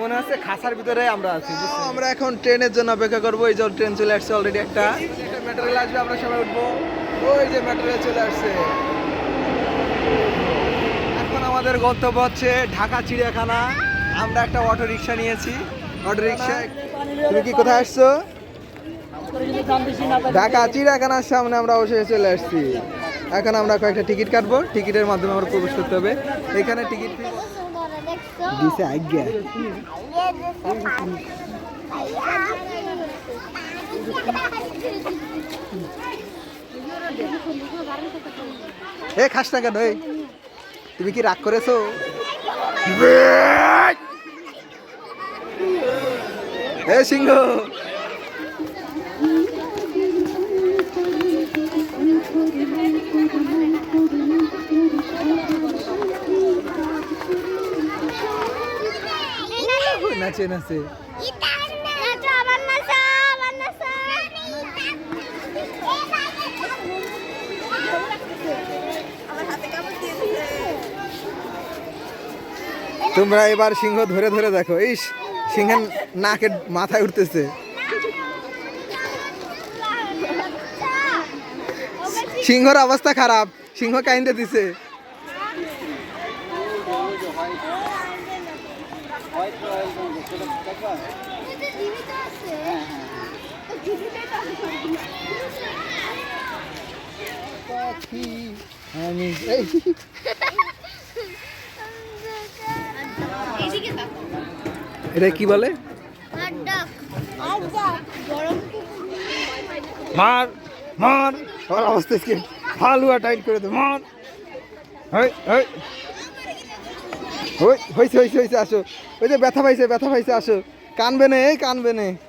মনে হচ্ছে খাসার ভিতরে আমরা আছি আমরা এখন ট্রেনের জন্য অপেক্ষা করব। এই যে ট্রেন চলে আসছে অলরেডি একটা। মেট্রো রেল আসবে আমরা সবাই উঠবো। ওই যে মেট্রো রেল চলে আসছে। এখন আমাদের গন্তব্য হচ্ছে ঢাকা চিড়িয়াখানা। আমরা একটা অটো রিক্সা নিয়েছি। অটো রিক্সা তুমি কি কোথায় আসছো? ঢাকা চিড়িয়াখানার সামনে আমরা অবশ্যই চলে আসছি। এখন আমরা কয়েকটা টিকিট কাটবো। টিকিটের মাধ্যমে আমরা প্রবেশ করতে হবে। এখানে টিকিট দিছে আজ্ঞা। এ খাস না কেন? তুমি কি রাগ করেছ? এ সিংহ! নাচে নাচে। তোমরা এবার সিংহ ধরে ধরে দেখো। এই সিংহের নাকের মাথায় উঠতেছে। সিংহর অবস্থা খারাপ। সিংহ কাইন্দে দিছে। আমি এটা কি বলে? মার মার। অবস্থা হালুয়া টাইট করে দে মার। হই হই হয়েছে হয়েছে হইছে, আসো। ওই যে ব্যথা পাইছে ব্যথা পাইছে, আসো। কানবে নে, এই কানবে না।